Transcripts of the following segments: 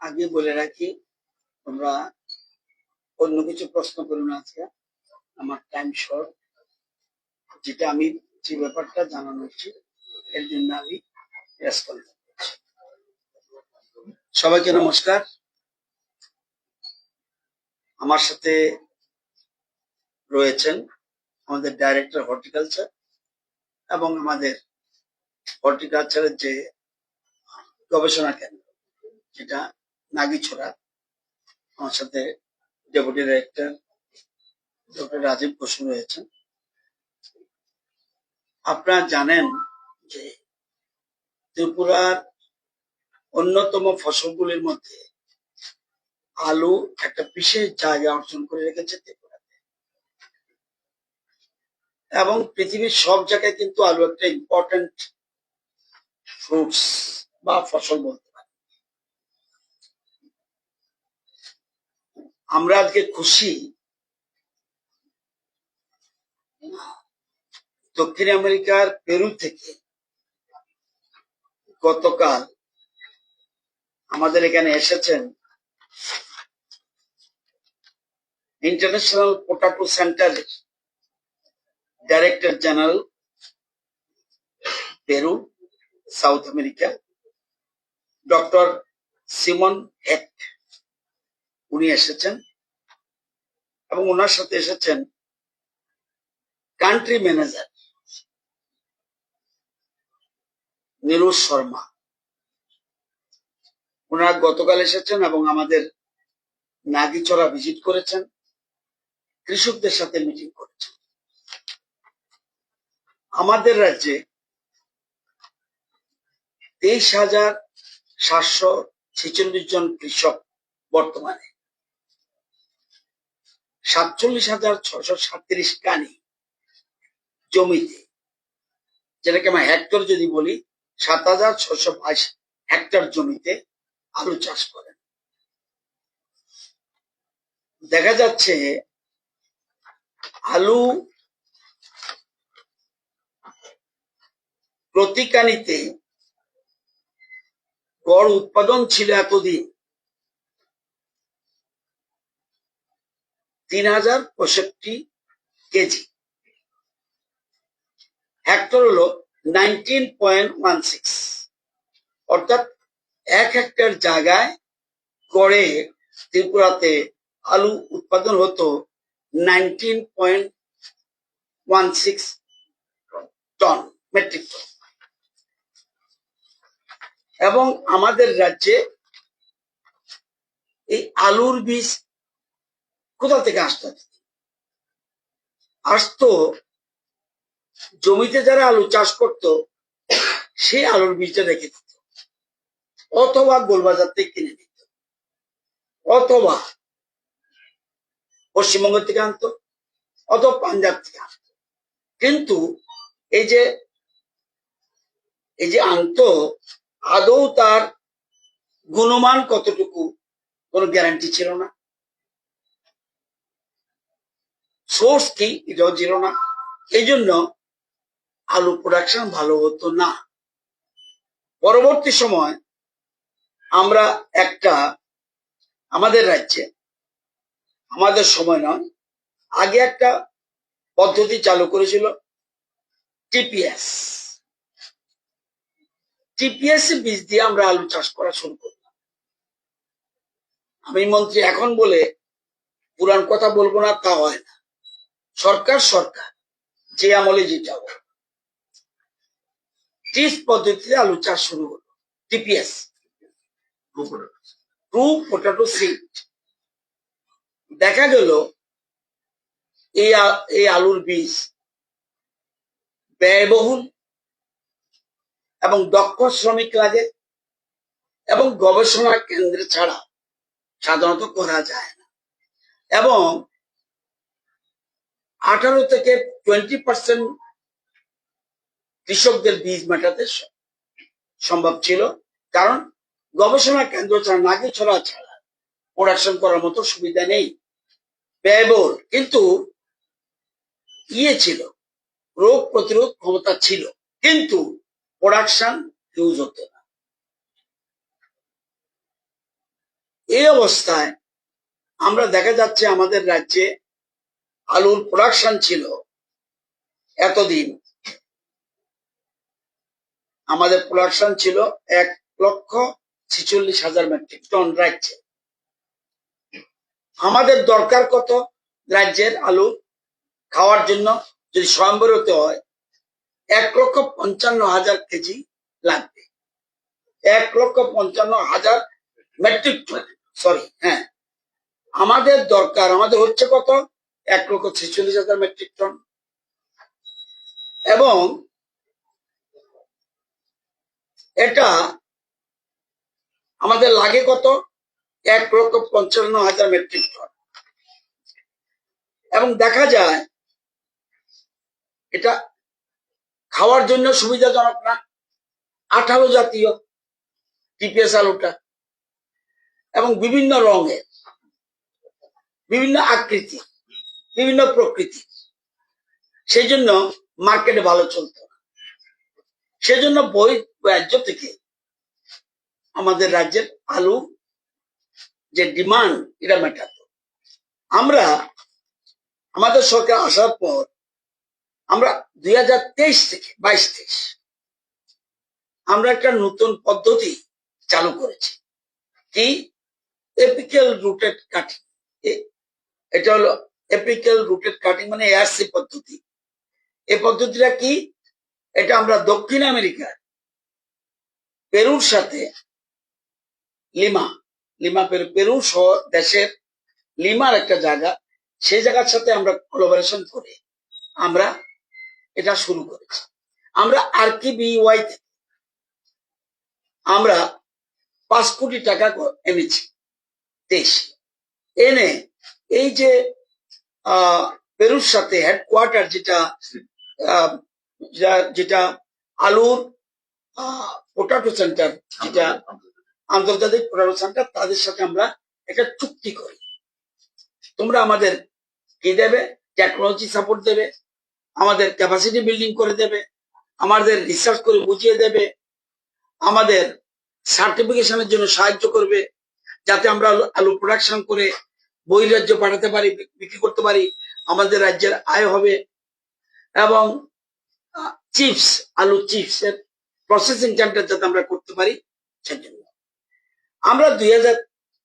আগে বলে রাখি, তোমরা অন্য কিছু প্রশ্ন করো না আজকে। আমার টাইম শর্ট যেটা আমি যে ব্যাপারটা জানানো উচিত এর জন্য আমি সবাইকে নমস্কার। আমার সাথে রয়েছেন আমাদের ডাইরেক্টর হর্টিকালচার এবং আমাদের হর্টিকালচারের যে গবেষণা কেন্দ্র, যেটা নাগিছড়া। আমার সাথে deputy director doctor Rajib Basu রয়েছেন। আপনারা জানেন যে ত্রিপুরার অন্যতম ফসলগুলির মধ্যে আলু একটা বিশেষ জায়গা অর্জন করে রেখেছে ত্রিপুরাতে। এবং পৃথিবীর সব জায়গায় কিন্তু আলু একটা ইম্পর্টেন্ট ফ্রুটস বা ফসল বলতে আমরা আজকে খুশি। দক্ষিণ আমেরিকার পেরু থেকে গতকাল আমাদের এখানে এসেছেন ইন্টারন্যাশনাল পোটাটো সেন্টারের director general Peru south America doctor Simon Heck উনি এসেছেন এবং ওনার সাথে এসেছেন কান্ট্রি ম্যানেজার নীরজ শর্মা। ওনারা গতকাল এসেছেন এবং আমাদের নাগিচড়া ভিজিট করেছেন, কৃষকদের সাথে মিটিং করেছেন। আমাদের রাজ্যে তেইশ হাজার সাতশো ছেচল্লিশ জন কৃষক বর্তমানে। সাতচল্লিশ হাজার ছশো সাতত্রিশ কানি জমিতে। যেটাকে আমরা হেক্টর যদি বলি, সাত হাজার ছশো বাইশ হেক্টর জমিতে আলু চাষ করেন। দেখা যাচ্ছে আলু প্রতিকানিতে গড় উৎপাদন ছিল এতদিন। তিন হাজার পঁয়ষট্টি কেজি। হেক্টর হলো নাইনটিন পয়েন্ট ওয়ান সিক্স অর্থাৎ এক হেক্টর জায়গায় গড়ে ত্রিপুরাতে আলু উৎপাদন হতো nineteen point one six ton metric ton এবং আমাদের রাজ্যে এই আলুর বীজ কোথা থেকে আসতো আসতো, জমিতে যারা আলু চাষ করত সেই আলুর বীজটা রেখে দিত। অথবা গোলবাজার থেকে কিনে নিত অথবা পশ্চিমবঙ্গ থেকে আনতো, অথবা পাঞ্জাব থেকে আনতো। কিন্তু এই যে এই যে আনতো, আদৌ তার গুণমান কতটুকু কোনো গ্যারান্টি ছিল না। সোর্স কি? এটাও ছিল না। এই জন্য আলু প্রোডাকশন ভালো হতো না। পরবর্তী সময় আমরা একটা আমাদের রাজ্যে, আমাদের সময় নয়, আগে একটা পদ্ধতি চালু করেছিল টিপিএস। টিপিএস বীজ দিয়ে আমরা আলু চাষ করা শুরু করলাম। আমি মন্ত্রী এখন বলে পুরান কথা বলব না, তা হয় না। সরকার সরকার যে আমলে যেটা টিস পদ্ধতিতে আলু চাষ শুরু হলো। টিপিএস। ট্রু পোটাটো সিড দেখা গেল এই এই আলুর বীজ ব্যয়বহুল এবং দক্ষ শ্রমিক লাগে এবং গবেষণা কেন্দ্রে ছাড়া সাধারণত করা যায় না। এবং আঠারো থেকে টোয়েন্টি পার্সেন্ট কৃষকদের বীজ মেটাতে সম্ভব ছিল। কারণ গবেষণা কেন্দ্র ছাড়া, নাকি ছড়া, ছাড়া প্রোডাকশন করার মতো সুবিধা নেই। ব্যয়বহুল, কিন্তু ইয়ে ছিল। রোগ প্রতিরোধ ক্ষমতা ছিল। কিন্তু প্রোডাকশন ইউজ হতো না। এই অবস্থায় আমরা দেখা যাচ্ছে আমাদের রাজ্যে আলুর প্রোডাকশন ছিল এতদিন। আমাদের প্রোডাকশন ছিল এক লক্ষ ছিচল্লিশ হাজার মেট্রিক টন রাজ্যে। আমাদের দরকার কত রাজ্যের আলু খাওয়ার জন্য? যদি স্বয়ম্বর হতে হয়, এক লক্ষ পঞ্চান্ন হাজার কেজি লাগবে। এক লক্ষ পঞ্চান্ন হাজার মেট্রিক টন সরি হ্যাঁ। আমাদের দরকার, আমাদের হচ্ছে কত? এক লক্ষ ছেচল্লিশ হাজার মেট্রিক টন। এবং এটা আমাদের লাগে কত? এক লক্ষ পঞ্চান্ন হাজার মেট্রিক টন। এবং দেখা যায়, এটা খাওয়ার জন্য সুবিধাজনক না। আঠালো জাতীয় টিপিএস আলুটা। এবং বিভিন্ন রঙের, বিভিন্ন আকৃতি বিভিন্ন প্রকৃতি। সেই জন্য মার্কেটে ভালো চলতো না। সেজন্য বই রাজ্য থেকে আমাদের রাজ্যের আলু যে ডিমান্ড এটা মেটাতো। আমরা, আমাদের সরকার আসার পর, আমরা দুই হাজার তেইশ থেকে বাইশ তেইশ, আমরা একটা নতুন পদ্ধতি চালু করেছি। কি? Apical rooted cutting. এটা হলো এপিক্যাল রুটেড কাটিং মানে এআরসি পদ্ধতি। এই পদ্ধতিটা কি? এটা আমরা দক্ষিণ আমেরিকার পেরুর সাথে লিমা লিমা পেরু পেরু সহ দেশের লিমার একটা জায়গা, সেই জায়গার সাথে আমরা কোলাবোরেশন করে আমরা এটা শুরু করেছি। আমরা আর কি বিওয়াই আমরা পাঁচ কোটি টাকা এনেছি। দেশ। এনে এই যে পেরুর সাথে হেডকোয়ার্টার যেটা যেটা আলুর পোটাটো সেন্টার যেটা আন্তর্জাতিক পোটাটো সেন্টার তাদের সাথে আমরা একটা চুক্তি করি। তোমরা আমাদের কি দেবে? টেকনোলজি সাপোর্ট দেবে, আমাদের ক্যাপাসিটি বিল্ডিং করে দেবে, আমাদের রিসার্চ করে বুঝিয়ে দেবে, আমাদের সার্টিফিকেশনের জন্য সাহায্য করবে, যাতে আমরা আলু প্রোডাকশন করে বহিরাজ্য পাঠাতে পারি বিক্রি করতে পারি, আমাদের রাজ্যের আয় হবে। এবং চিপস, আলু চিপস এর প্রসেসিং সেন্টার যাতে আমরা করতে পারি, সেজন্য। আমরা দুই হাজার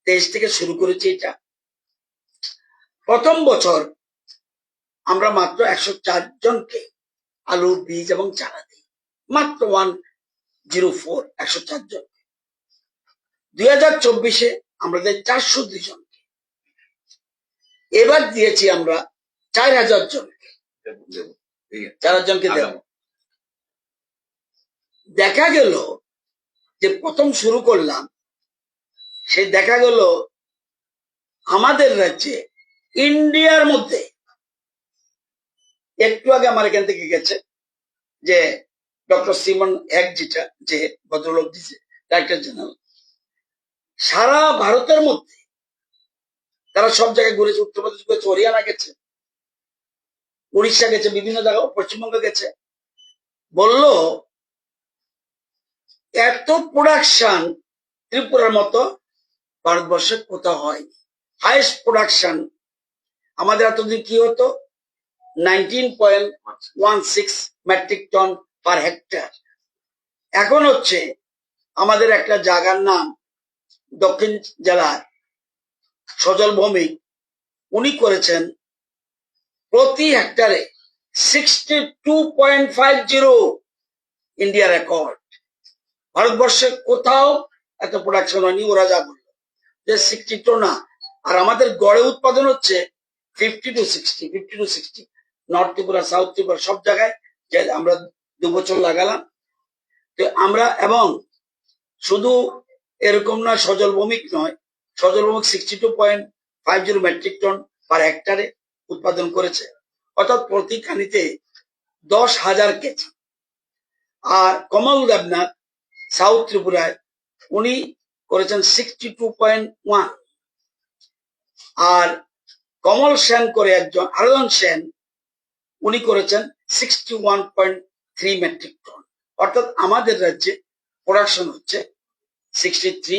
তেইশ থেকে শুরু করেছি এটা। প্রথম বছর আমরা মাত্র একশো চার জনকে আলু, বীজ এবং চারা দিই। মাত্র ওয়ান জিরো ফোর, একশো চার জন দুই হাজার চব্বিশে আমরা দেয় চারশো দুই জনকে এবার দিয়েছি আমরা চার হাজার জনকে। চার হাজার জনকে দেব। দেখা গেল যে প্রথম শুরু করলাম, সে দেখা গেল আমাদের রাজ্যে ইন্ডিয়ার মধ্যে একটু আগে আমার এখান থেকে গেছে যে ডক্টর সিমন এক যেটা, যে ভদ্রলোক দিছে জেনারেল, সারা ভারতের মধ্যে তারা সব জায়গায় ঘুরেছে উত্তরপ্রদেশ গেছে হরিয়ানা গেছে, উড়িষ্যা গেছে, বিভিন্ন জায়গা পশ্চিমবঙ্গ গেছে। বলল, এত প্রোডাকশন ত্রিপুরার মতো ভারতবর্ষে কোথাও হয়নি। হাইস্ট প্রোডাকশন আমাদের এতদিন কি হতো? Nineteen point one six metric ton per hectare এখন হচ্ছে আমাদের একটা জায়গার নাম দক্ষিণ জেলার সজল ভৌমিক, উনি করেছেন প্রতি হেক্টরে sixty two point five zero India record ভারতবর্ষে কোথাও এত প্রোডাকশন হয়নি, ওরা যা বলল। যে সিক্সটি টু না, আর আমাদের গড়ে উৎপাদন হচ্ছে fifty two sixty fifty two sixty north Tripura south Tripura, সব জায়গায়। আমরা দু বছর লাগালাম। তো আমরা, এবং শুধু এরকম না, সজল ভৌমিক নয় Sajal Bhowmik sixty two point five zero metric ton per হেক্টারে উৎপাদন করেছে। অর্থাৎ প্রতি খানিতে দশ হাজার কেজি। আর কমল দেবনাথ সাউথ ত্রিপুরায় উনি করেছেন সিক্সটি টু পয়েন্ট ওয়ান আর কমল সেন করে একজন আরেকজন সেন উনি করেছেন sixty one point three metric ton অর্থাৎ আমাদের রাজ্যে প্রোডাকশন হচ্ছে সিক্সটি থ্রি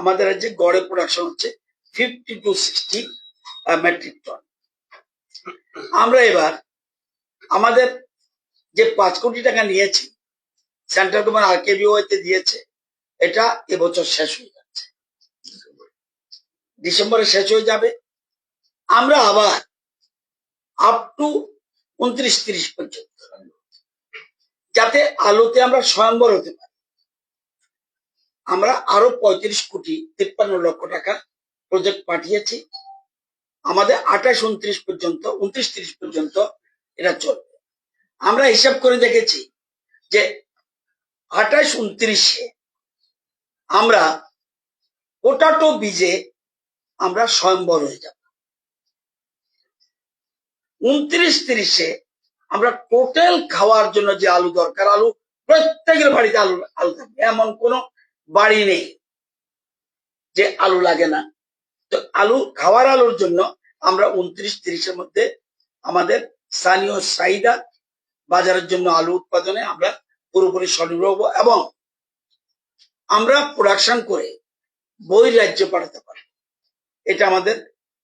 আমাদের রাজ্যে গড়ে প্রোডাকশন হচ্ছে fifty two sixty metric ton আমরা এবার আমাদের যে পাঁচ কোটি টাকা নিয়েছি সেন্ট্রাল গভর্নমেন্ট আরকেবিও তে দিয়েছে, এটা এবছর শেষ হয়ে যাচ্ছে। ডিসেম্বরে শেষ হয়ে যাবে। আমরা আবার আপ টু উনত্রিশ তিরিশ পর্যন্ত। যাতে আলুতে আমরা স্বয়ম্বর হতে পারি। আমরা আরও পঁয়ত্রিশ কোটি তিপ্পান্ন লক্ষ টাকা প্রজেক্ট পাঠিয়েছি। আমাদের আঠাশ উনত্রিশ পর্যন্ত, উনত্রিশ তিরিশ পর্যন্ত এটা চলবে। আমরা হিসাব করে দেখেছি যে আঠাশ উনত্রিশে আমরা পোটাটো বীজে আমরা স্বয়ম্বর হয়ে যাব। উনত্রিশ তিরিশে আমরা টোটাল খাওয়ার জন্য যে আলু দরকার, আলু প্রত্যেকের বাড়িতে আলু আলু থাকবে। এমন কোন বাড়ি নেই যে আলু লাগে না। তো আলু খাওয়ার আলুর জন্য আমরা উনত্রিশ তিরিশের মধ্যে আমাদের স্থানীয় চাহিদা বাজারের জন্য আলু উৎপাদনে আমরা পুরোপুরি স্বনির্ভর হব এবং আমরা প্রোডাকশন করে বই রাজ্যে পাঠাতে পারি এটা আমাদের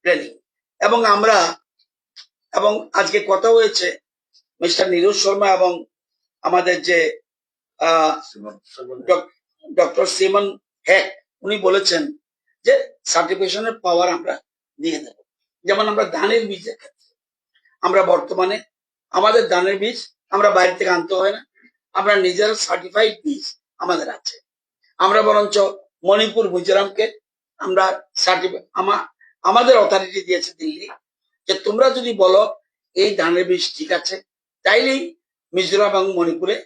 প্ল্যানিং এবং আমরা এবং আজকে কথা হয়েছে মিস্টার নীরজ শর্মা এবং আমাদের যে ডক্টর সিমন হ্যাক উনি বলেছেন যে সার্টিফিকেশনের পাওয়ার আমরা দিয়ে দেব। যেমন আমরা ধানের ক্ষেত্রে আমরা বর্তমানে আমাদের ধানের বীজ আমরা বাইরে থেকে আনতে হয় না। আমরা নিজেরা সার্টিফাইড বীজ আমাদের আছে। আমরা বরঞ্চ মণিপুর, মিজোরামকে আমরা সার্টিফাই আমাদের অথরিটি দিয়েছে দিল্লি যে তোমরা যদি বলো এই ধানের বীজ ঠিক আছে, তাইলেই মিজোরাম এবং মণিপুরে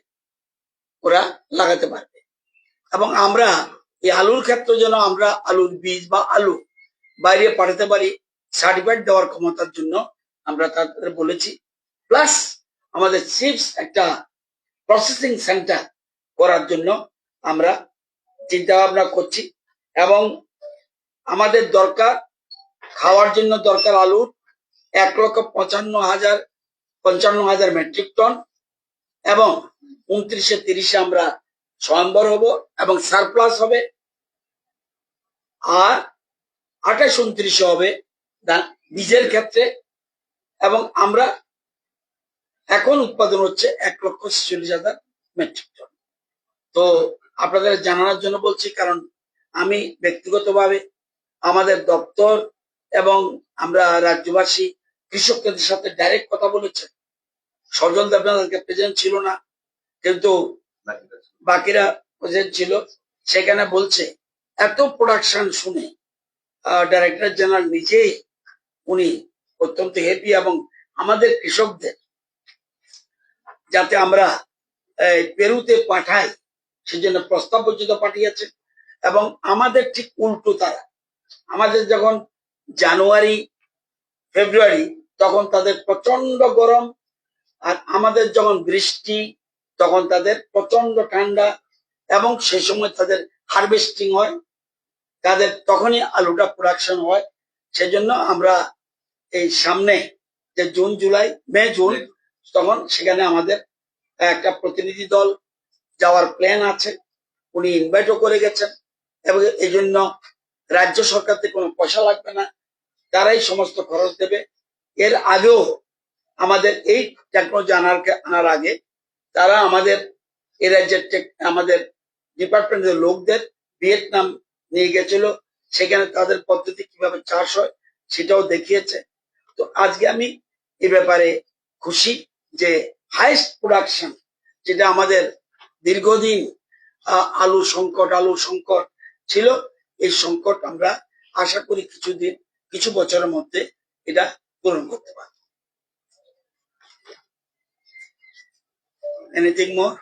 ওরা লাগাতে পারবে। এবং আমরা এই আলুর ক্ষেত্রে যেন আমরা আলুর বীজ বা আলু বাইরে পাঠাতে পারি সার্টিফিকেট দেওয়ার ক্ষমতার জন্য আমরা তাদের বলেছি। প্লাস আমাদের চিপস একটা প্রসেসিং সেন্টার করার জন্য আমরা চিন্তা ভাবনা করছি এবং আমাদের দরকার, খাওয়ার জন্য দরকার আলুর এক লক্ষ পঞ্চান্ন হাজার পঞ্চান্ন হাজার মেট্রিক টন এবং উনত্রিশে তিরিশে আমরা স্বয়ম্বর হব এবং সারপ্লাস হবে। আর আঠাশ উনত্রিশে হবে বীজের ক্ষেত্রে এবং আমরা এখন উৎপাদন হচ্ছে এক লক্ষ ছেচল্লিশ হাজার মেট্রিক টন তো আপনাদের জানানোর জন্য বলছি, কারণ আমি ব্যক্তিগতভাবে আমাদের দপ্তর এবং আমরা রাজ্যবাসী, কৃষকদের সাথে ডাইরেক্ট কথা বলেছেন সজল দেবনাথকে প্রেজেন্ট ছিল না, কিন্তু বাকিরা ছিল সেখানে বলছে, এত প্রোডাকশন শুনে ডাইরেক্টর জেনারেল নিজেই উনি অত্যন্ত হ্যাপি এবং আমাদের কৃষকদের যাতে আমরা পেরুতে পাঠাই, সেজন্য প্রস্তাব পর্যন্ত পাঠিয়েছে এবং আমাদের ঠিক উল্টো তারা। আমাদের যখন জানুয়ারি, ফেব্রুয়ারি, তখন তাদের প্রচণ্ড গরম আর আমাদের যখন বৃষ্টি তখন তাদের প্রচণ্ড ঠান্ডা এবং সে সময় তাদের হারভেস্টিং হয়। তাদের তখনই আলুটা প্রোডাকশন হয়। সেজন্য আমরা এই সামনে যে জুন জুলাই মে জুন তখন সেখানে আমাদের একটা প্রতিনিধি দল যাওয়ার প্ল্যান আছে। উনি ইনভাইটও করে গেছেন এবং এই জন্য রাজ্য সরকার থেকে কোনো পয়সা লাগবে না। তারাই সমস্ত খরচ দেবে। এর আগেও আমাদের এই টেকনোলজি আনার আনার আগে তারা আমাদের, এ রাজ্যের আমাদের ডিপার্টমেন্টের লোকদের ভিয়েতনাম নিয়ে গেছিল, সেখানে তাদের পদ্ধতি কীভাবে চাষ হয় সেটাও দেখিয়েছে। তো আজকে আমি এ ব্যাপারে খুশি যে হাইস্ট প্রোডাকশন যেটা আমাদের দীর্ঘদিন আলু সংকট আলু সংকট ছিল, এই সংকট আমরা আশা করি কিছুদিন, কিছু বছরের মধ্যে এটা পূরণ করতে পারব। Anything more?